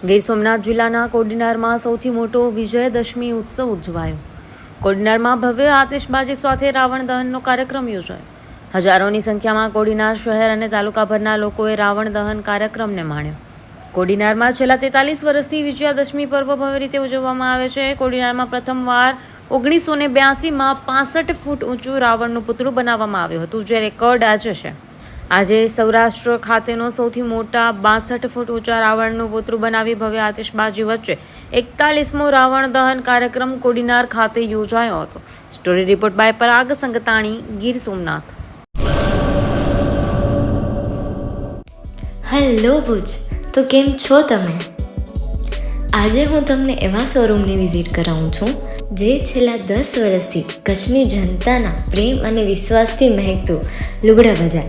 ગીર સોમનાથ જિલ્લાના કોડીનારમાં સૌથી મોટો વિજયદશમી ઉત્સવ ઉજવાયો. કોડીનારમાં ભવ્ય આતિશબાજી સાથે રાવણ દહનનો કાર્યક્રમ યોજાયો. હજારોની સંખ્યામાં કોડીનાર શહેર અને તાલુકાભરના લોકોએ રાવણ દહન કાર્યક્રમને માણ્યો. કોડીનારમાં છેલ્લા તેતાલીસ વર્ષથી વિજયાદશમી પર્વ ભવ્ય રીતે ઉજવવામાં આવે છે. કોડીનારમાં પ્રથમવાર ઓગણીસો ને બ્યાસીમાં પાસઠ ફૂટ ઊંચું રાવણનું પુતળું બનાવવામાં આવ્યું હતું, જે રેકોર્ડ આજે છે. આજે સૌરાષ્ટ્ર ખાતેનો સૌથી મોટા બાસઠ ફૂટ ઊંચા રાવણનું પોતરું બનાવી ભવ્ય આતિશબાજી વચ્ચે એકતાલીસમો રાવણ દહન કાર્યક્રમ કોડીનાર ખાતે યોજાયો હતો. Story report by Parag Sangtani, Gir Somnath. Hello Bhuj, તો કેમ છો તમે? આજે હું તમને એવા શોરૂમની વિઝિટ કરાવું છું, જે છેલ્લા દસ વર્ષથી કચ્છની જનતાના પ્રેમ અને વિશ્વાસથી મહેકતું લુગડા બજાર